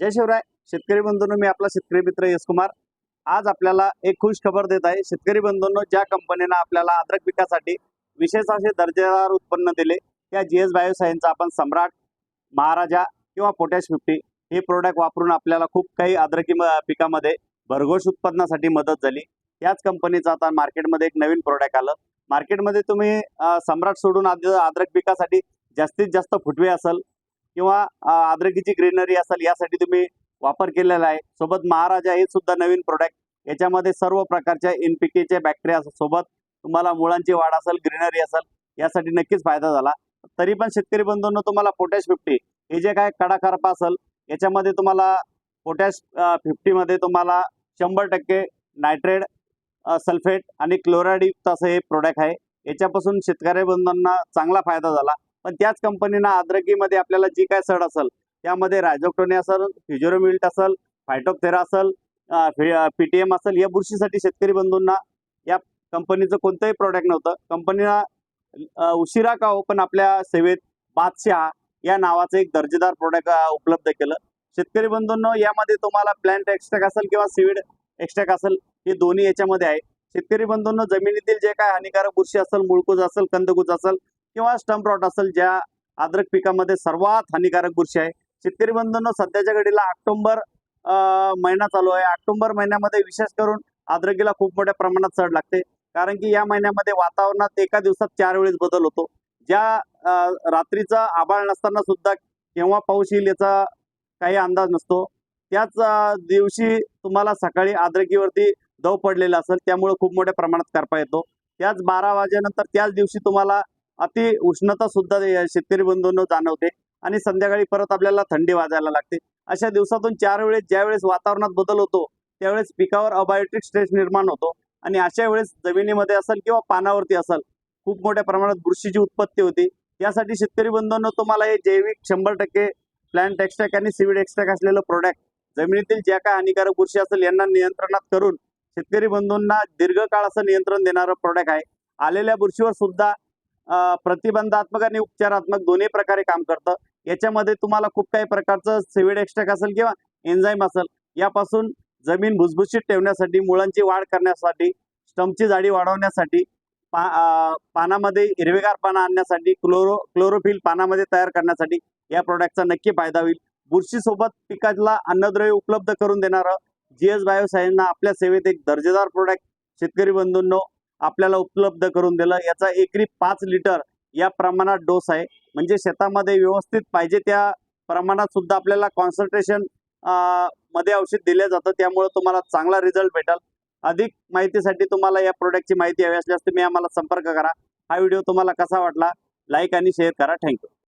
जय शिवराय. शेतकरी बंधूंनो मी आपला शेतकरी मित्र यश कुमार. आज आपल्याला एक खुश खबर देत आहे. शेतकरी बंधूंनो ज्या कंपनीनं आपल्याला अद्रक पिकासाठी विशेष असे दर्जेदार उत्पन्न दिले त्या जी एस बायोसायन्सचा आपण सम्राट महाराजा किंवा पोटॅश फिफ्टी हे प्रोडक्ट वापरून आपल्याला खूप काही अद्रकी पिकामध्ये भरघोष उत्पन्नासाठी मदत झाली. याच कंपनीचं आता मार्केटमध्ये एक नवीन प्रोडक्ट आलं. मार्केटमध्ये तुम्ही सम्राट सोडून आद- अद्रक पिकासाठी जास्तीत जास्त फुटवे असेल किंवा आद्रकीची ग्रीनरी असेल यासाठी तुम्ही वापर केलेला आहे. सोबत महाराजा हे सुद्धा नवीन प्रोडक्ट याच्यामध्ये सर्व प्रकारच्या एनपीकेच्या बॅक्टेरिया सोबत तुम्हाला मुळांची वाढ असेल ग्रीनरी असेल यासाठी नक्कीच फायदा झाला. तरी पण शेतकरी बंधूंनो तुम्हाला पोटॅश फिफ्टी हे जे काय कडाकारपा असेल याच्यामध्ये तुम्हाला पोटॅश फिफ्टीमध्ये तुम्हाला शंभर टक्के नायट्रेड सल्फेट आणि क्लोराईडयुक्त असं हे प्रोडक्ट आहे. याच्यापासून शेतकरी बंधूंना चांगला फायदा झाला. पण त्याच कंपनीनं अद्रकीमध्ये आपल्याला जी काय सड असेल त्यामध्ये रायझोक्टोनी असेल फिजोरोमिल्ट असेल फायटोक्थेरा असेल पीटीएम असेल या बुरशीसाठी शेतकरी बंधूंना या कंपनीचं कोणतंही प्रोडक्ट नव्हतं. कंपनीला उशिरा का हो पण आपल्या सेवेत बादशाह या नावाचं एक दर्जेदार प्रोडक्ट उपलब्ध केलं. शेतकरी बंधूंनो यामध्ये तुम्हाला प्लॅन्ट एक्स्ट्रॅक असेल किंवा सीविड एक्स्ट्रॅक असेल हे दोन्ही याच्यामध्ये आहे. शेतकरी बंधूंनो जमिनीतील जे काय हानिकारक बुरशी असेल मुळकूज असेल कंदकूज असेल किंवा स्टम्प रॉट असेल ज्या अद्रक पिकामध्ये सर्वात हानिकारक बुरशी आहे. शेतकरी बंधूंना सध्याच्या घडीला ऑक्टोंबर महिना चालू आहे. ऑक्टोंबर महिन्यामध्ये विशेष करून अद्रकीला खूप मोठ्या प्रमाणात चढ लागते. कारण की या महिन्यामध्ये वातावरणात एका दिवसात चार वेळेस बदल होतो. ज्या रात्रीचा आभाळ नसताना सुद्धा केव्हा पाऊस येईल याचा काही अंदाज नसतो. त्याच दिवशी तुम्हाला सकाळी आद्रकीवरती दव पडलेला असेल त्यामुळे खूप मोठ्या प्रमाणात करपा येतो. त्याच बारा वाजेनंतर त्याच दिवशी तुम्हाला अति उष्णता सुद्धा शेतकरी बंधूंनं जाणवते आणि संध्याकाळी परत आपल्याला थंडी वाजायला लागते. अशा दिवसातून चार वेळेस ज्या वेळेस वातावरणात बदल होतो त्यावेळेस पिकावर अबायोटिक स्ट्रेस निर्माण होतो. आणि अशा वेळेस जमिनीमध्ये असेल किंवा पानावरती असेल खूप मोठ्या प्रमाणात बुरशीची उत्पत्ती होती. यासाठी शेतकरी बंधूंनो तुम्हाला हे जैविक शंभर टक्के प्लांट एक्स्ट्रॅक आणि सिविड एक्स्ट्रॅक असलेलं प्रोडक्ट जमिनीतील ज्या काय हानिकारक बुरशी असेल यांना नियंत्रणात करून शेतकरी बंधूंना दीर्घकाळ असं नियंत्रण देणारं प्रोडक्ट आहे. आलेल्या बुरशीवर सुद्धा प्रतिबंधात्मक आणि उपचारात्मक दोन्ही प्रकारे काम करतं. याच्यामध्ये तुम्हाला खूप काही प्रकारचं सिविड एक्स्ट्रॅक असेल किंवा एन्झाईम असेल यापासून जमीन भुसभुशीत ठेवण्यासाठी मुळांची वाढ करण्यासाठी स्टम्पची जाडी वाढवण्यासाठी पा पानामध्ये हिरवेगार पानं आणण्यासाठी क्लोरो क्लोरोफिल पानामध्ये तयार करण्यासाठी या प्रोडक्टचा नक्की फायदा होईल. बुरशीसोबत पिकाला अन्नद्रव्य उपलब्ध करून देणारं जी एस बायोसायन्सना आपल्या सेवेत एक दर्जेदार प्रोडक्ट शेतकरी बंधूंनो आपल्याला उपलब्ध करून दिलं. याचा एकरी पाच लिटर या प्रमाणात डोस आहे. म्हणजे शेतामध्ये व्यवस्थित पाहिजे त्या प्रमाणात सुद्धा आपल्याला कॉन्सन्ट्रेशनमध्ये औषध दिलं जातं. त्यामुळे तुम्हाला चांगला रिझल्ट भेटेल. अधिक माहितीसाठी तुम्हाला या प्रोडक्टची माहिती हवी असल्यास तुम्ही आम्हाला संपर्क करा. हा व्हिडिओ तुम्हाला कसा वाटला? लाईक आणि शेअर करा. थँक्यू